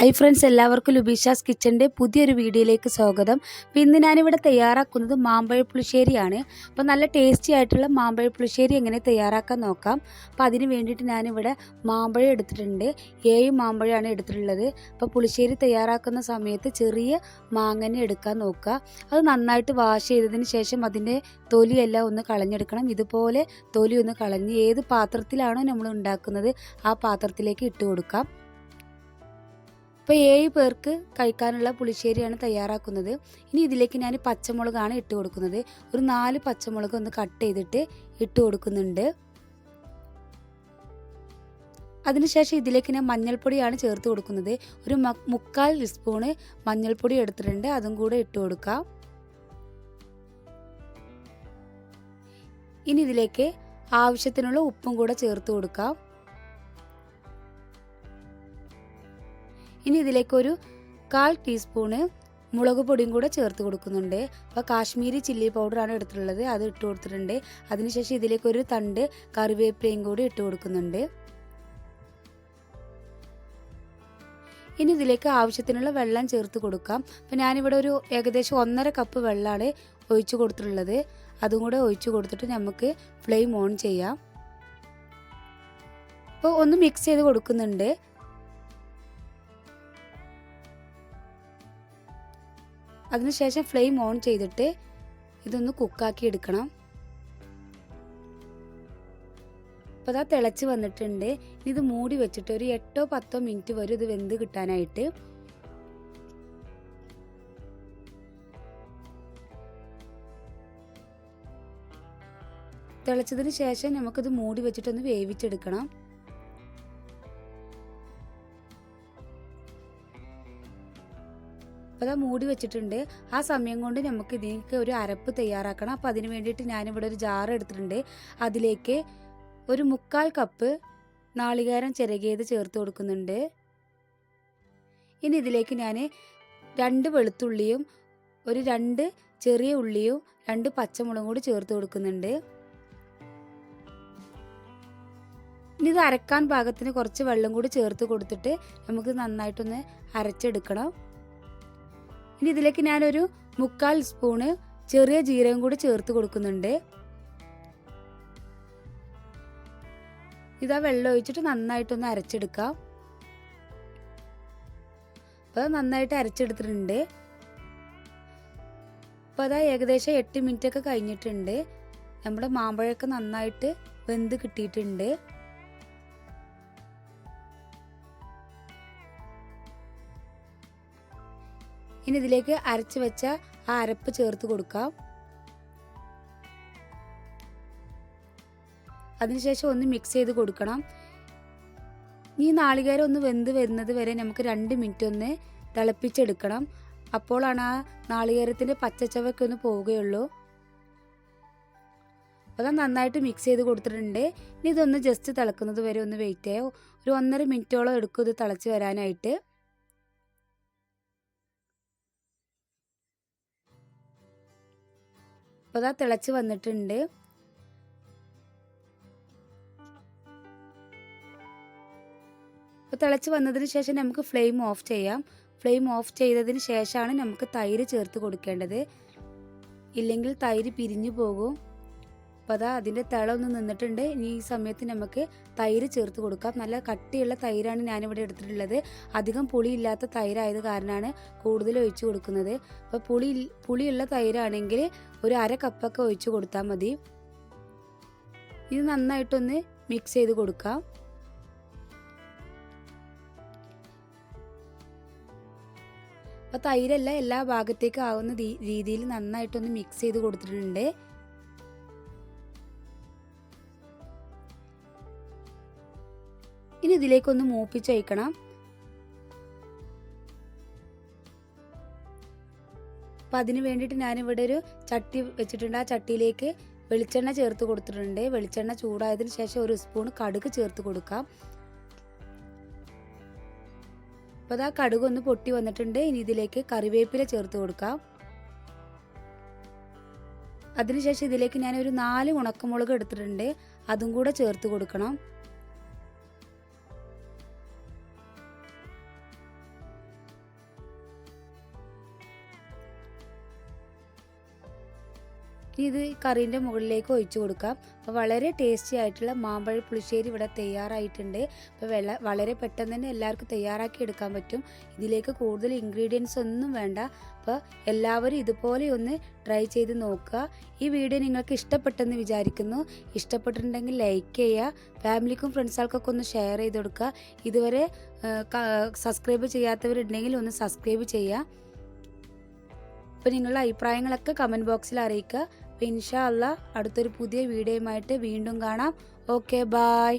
Hi friends എല്ലാവർക്കും ലുബീഷാസ് കിച്ചന്റെ പുതിയൊരു വീഡിയോയിലേക്ക് സ്വാഗതം. അപ്പോൾ ഇന്ന് ഞാനിവിടെ തയ്യാറാക്കുന്നത് മാമ്പഴ പുളിശ്ശേരിയാണ്. അപ്പോൾ നല്ല ടേസ്റ്റി ആയിട്ടുള്ള മാമ്പഴ പുളിശ്ശേരി എങ്ങനെ തയ്യാറാക്കാൻ നോക്കാം. അപ്പോൾ അതിന് വേണ്ടിയിട്ട് ഞാനിവിടെ മാമ്പഴം എടുത്തിട്ടുണ്ട്. ഏഴ് മാമ്പഴമാണ് എടുത്തിട്ടുള്ളത്. അപ്പോൾ പുളിശ്ശേരി തയ്യാറാക്കുന്ന സമയത്ത് ചെറിയ മാങ്ങനെ എടുക്കാൻ നോക്കുക. അത് നന്നായിട്ട് വാഷ് ചെയ്തതിന് ശേഷം അതിന്റെ തൊലിയെല്ലാം ഒന്ന് കളഞ്ഞെടുക്കണം. ഇതുപോലെ തൊലി ഒന്ന് കളഞ്ഞ് ഏത് പാത്രത്തിലാണോ നമ്മൾ ഉണ്ടാക്കുന്നത് ആ പാത്രത്തിലേക്ക് ഇട്ട് കൊടുക്കാം. ഇപ്പോൾ ഏഴ് പേർക്ക് കഴിക്കാനുള്ള പുളിശ്ശേരിയാണ് തയ്യാറാക്കുന്നത്. ഇനി ഇതിലേക്ക് ഞാൻ പച്ചമുളകാണ് ഇട്ട് കൊടുക്കുന്നത്. ഒരു നാല് പച്ചമുളക് ഒന്ന് കട്ട് ചെയ്തിട്ട് ഇട്ട് കൊടുക്കുന്നുണ്ട്. അതിനുശേഷം ഇതിലേക്ക് ഞാൻ മഞ്ഞൾപ്പൊടിയാണ് ചേർത്ത് കൊടുക്കുന്നത്. ഒരു മുക്കാൽ സ്പൂണ് മഞ്ഞൾപ്പൊടി എടുത്തിട്ടുണ്ട്. അതും കൂടെ ഇട്ട് കൊടുക്കാം. ഇനി ഇതിലേക്ക് ആവശ്യത്തിനുള്ള ഉപ്പും കൂടെ ചേർത്ത് കൊടുക്കാം. ഇനി ഇതിലേക്ക് ഒരു കാൽ ടീസ്പൂണ് മുളക് പൊടിയും കൂടെ ചേർത്ത് കൊടുക്കുന്നുണ്ട്. അപ്പോൾ കാശ്മീരി ചില്ലി പൗഡറാണ് എടുത്തിട്ടുള്ളത്. അത് ഇട്ട് കൊടുത്തിട്ടുണ്ട്. അതിനുശേഷം ഇതിലേക്ക് ഒരു തണ്ട് കറിവേപ്പിലയും കൂടി ഇട്ട് കൊടുക്കുന്നുണ്ട്. ഇനി ഇതിലേക്ക് ആവശ്യത്തിനുള്ള വെള്ളം ചേർത്ത് കൊടുക്കാം. അപ്പോൾ ഞാനിവിടെ ഒരു ഏകദേശം ഒന്നര കപ്പ് വെള്ളമാണ് ഒഴിച്ചു കൊടുത്തിട്ടുള്ളത്. അതും കൂടെ ഒഴിച്ചു കൊടുത്തിട്ട് നമുക്ക് ഫ്ലെയിം ഓൺ ചെയ്യാം. അപ്പോൾ ഒന്ന് മിക്സ് ചെയ്ത് കൊടുക്കുന്നുണ്ട്. അതിനുശേഷം ഫ്ലെയിം ഓൺ ചെയ്തിട്ട് ഇതൊന്ന് കുക്കാക്കി എടുക്കണം. അപ്പോൾ അതാ തിളച്ച് വന്നിട്ടുണ്ട്. ഇത് മൂടി വെച്ചിട്ട് ഒരു എട്ടോ പത്തോ മിനിറ്റ് വരും ഇത് വെന്ത് കിട്ടാനായിട്ട്. തിളച്ചതിന് ശേഷം നമുക്കിത് മൂടി വെച്ചിട്ടൊന്ന് വേവിച്ചെടുക്കണം. അപ്പോൾ മൂടി വെച്ചിട്ടുണ്ട്. ആ സമയം കൊണ്ട് നമുക്ക് ഇതിലേക്ക് ഒരു അരപ്പ് തയ്യാറാക്കണം. അപ്പോൾ അതിന് വേണ്ടിയിട്ട് ഞാനിവിടെ ഒരു ജാർ എടുത്തിട്ടുണ്ട്. അതിലേക്ക് ഒരു മുക്കാൽ കപ്പ് നാളികേരം ചിരകിയത് ചേർത്ത് കൊടുക്കുന്നുണ്ട്. ഇനി ഇതിലേക്ക് ഞാൻ രണ്ട് വെളുത്തുള്ളിയും ഒരു രണ്ട് ചെറിയ ഉള്ളിയും രണ്ട് പച്ചമുളകും കൂടി ചേർത്ത് കൊടുക്കുന്നുണ്ട്. ഇനി ഇത് അരക്കാൻ പാകത്തിന് കുറച്ച് വെള്ളം കൂടി ചേർത്ത് കൊടുത്തിട്ട് നമുക്ക് നന്നായിട്ടൊന്ന് അരച്ചെടുക്കണം. ഇനി ഇതിലേക്ക് ഞാനൊരു മുക്കാൽ സ്പൂണ് ചെറിയ ജീരകം കൂടി ചേർത്ത് കൊടുക്കുന്നുണ്ട്. ഇതാ വെള്ളം ഒഴിച്ചിട്ട് നന്നായിട്ടൊന്ന് അരച്ചെടുക്കാം. അപ്പോൾ നന്നായിട്ട് അരച്ചെടുത്തിട്ടുണ്ട്. അപ്പോൾ അതാ ഏകദേശം എട്ട് മിനിറ്റ് ഒക്കെ കഴിഞ്ഞിട്ടുണ്ട്. നമ്മുടെ മാമ്പഴമൊക്കെ നന്നായിട്ട് വെന്ത് കിട്ടിയിട്ടുണ്ട്. ഇനി ഇതിലേക്ക് അരച്ച് വെച്ച ആ അരപ്പ് ചേർത്ത് കൊടുക്കാം. അതിനുശേഷം ഒന്ന് മിക്സ് ചെയ്ത് കൊടുക്കണം. ഈ നാളികേരം ഒന്ന് വെന്ത് വരുന്നത് വരെ നമുക്ക് രണ്ട് മിനിറ്റ് ഒന്ന് തിളപ്പിച്ചെടുക്കണം. അപ്പോഴാണ് ആ നാളികേരത്തിന്റെ പച്ചച്ചവയ്ക്ക് ഒന്ന് പോവുകയുള്ളൂ. അപ്പോൾ അത് നന്നായിട്ട് മിക്സ് ചെയ്ത് കൊടുത്തിട്ടുണ്ട്. ഇനി ഇതൊന്ന് ജസ്റ്റ് തിളക്കുന്നത് വരെ ഒന്ന് വെയിറ്റ് ചെയ്യാം. ഒരു ഒന്നര മിനിറ്റോളം എടുക്കും ഇത് തിളച്ച് വരാനായിട്ട്. അപ്പോൾ അതാ തിളച്ച് വന്നിട്ടുണ്ട്. അപ്പോൾ തിളച്ച് വന്നതിന് ശേഷം നമുക്ക് ഫ്ലെയിം ഓഫ് ചെയ്യാം. ഫ്ലെയിം ഓഫ് ചെയ്തതിന് ശേഷമാണ് നമുക്ക് തൈര് ചേർത്ത് കൊടുക്കേണ്ടത്. ഇല്ലെങ്കിൽ തൈര് പിരിഞ്ഞു പോകും. അപ്പോൾ അതാ അതിന്റെ തിള ഒന്ന് നിന്നിട്ടുണ്ട്. ഇനി ഈ സമയത്ത് നമുക്ക് തൈര് ചേർത്ത് കൊടുക്കാം. നല്ല കട്ടിയുള്ള തൈരാണ് ഞാനിവിടെ എടുത്തിട്ടുള്ളത്. അധികം പുളിയില്ലാത്ത തൈരായത് കാരണമാണ് കൂടുതൽ ഒഴിച്ചു കൊടുക്കുന്നത്. അപ്പോൾ പുളി പുളിയുള്ള തൈരാണെങ്കിൽ ഒരു അര കപ്പൊക്കെ ഒഴിച്ചു കൊടുത്താൽ മതി. ഇത് നന്നായിട്ടൊന്ന് മിക്സ് ചെയ്ത് കൊടുക്കാം. അപ്പോൾ തൈരല്ല എല്ലാ ഭാഗത്തേക്കും ആവുന്ന രീതിയിൽ നന്നായിട്ടൊന്ന് മിക്സ് ചെയ്ത് കൊടുത്തിട്ടുണ്ട്. ഇനി ഇതിലേക്കൊന്ന് മൂപ്പിച്ചൊഴിക്കണം അപ്പം അതിന് വേണ്ടിയിട്ട് ഞാനിവിടെ ഒരു ചട്ടി വെച്ചിട്ടുണ്ട്. ആ ചട്ടിയിലേക്ക് വെളിച്ചെണ്ണ ചേർത്ത് കൊടുത്തിട്ടുണ്ട്. വെളിച്ചെണ്ണ ചൂടായതിന് ശേഷം ഒരു സ്പൂൺ കടുക് ചേർത്ത് കൊടുക്കാം. അപ്പോൾ അതാ കടുക് ഒന്ന് പൊട്ടി വന്നിട്ടുണ്ട്. ഇനി ഇതിലേക്ക് കറിവേപ്പില ചേർത്ത് കൊടുക്കാം. അതിനുശേഷം ഇതിലേക്ക് ഞാൻ ഒരു നാല് ഉണക്കമുളക് എടുത്തിട്ടുണ്ട്. അതും കൂടെ ചേർത്ത് കൊടുക്കണം. ഇനി ഇത് കറീന്റെ മുകളിലേക്ക് ഒഴിച്ചു കൊടുക്കാം. അപ്പോൾ വളരെ ടേസ്റ്റി ആയിട്ടുള്ള മാമ്പഴ പുളിശ്ശേരി ഇവിടെ തയ്യാറായിട്ടുണ്ട്. അപ്പോൾ വളരെ പെട്ടെന്ന് തന്നെ എല്ലാവർക്കും തയ്യാറാക്കി എടുക്കാൻ പറ്റും. ഇതിലേക്ക് കൂടുതൽ ഇൻഗ്രീഡിയൻസ് ഒന്നും വേണ്ട. അപ്പോൾ എല്ലാവരും ഇതുപോലെ ഒന്ന് ട്രൈ ചെയ്ത് നോക്കുക. ഈ വീഡിയോ നിങ്ങൾക്ക് ഇഷ്ടപ്പെട്ടെന്ന് വിചാരിക്കുന്നു. ഇഷ്ടപ്പെട്ടിട്ടുണ്ടെങ്കിൽ ലൈക്ക് ചെയ്യുക. ഫാമിലിക്കും ഫ്രണ്ട്സുകൾക്കൊക്കെ ഒന്ന് ഷെയർ ചെയ്ത് കൊടുക്കുക. ഇതുവരെ സബ്സ്ക്രൈബ് ചെയ്യാത്തവരുണ്ടെങ്കിൽ ഒന്ന് സബ്സ്ക്രൈബ് ചെയ്യുക. അപ്പോൾ നിങ്ങളുടെ അഭിപ്രായങ്ങളൊക്കെ കമന്റ് ബോക്സിൽ അറിയിക്കുക. അപ്പോൾ ഇൻഷാ അല്ല അടുത്തൊരു പുതിയ വീഡിയോയുമായിട്ട് വീണ്ടും കാണാം. Okay bye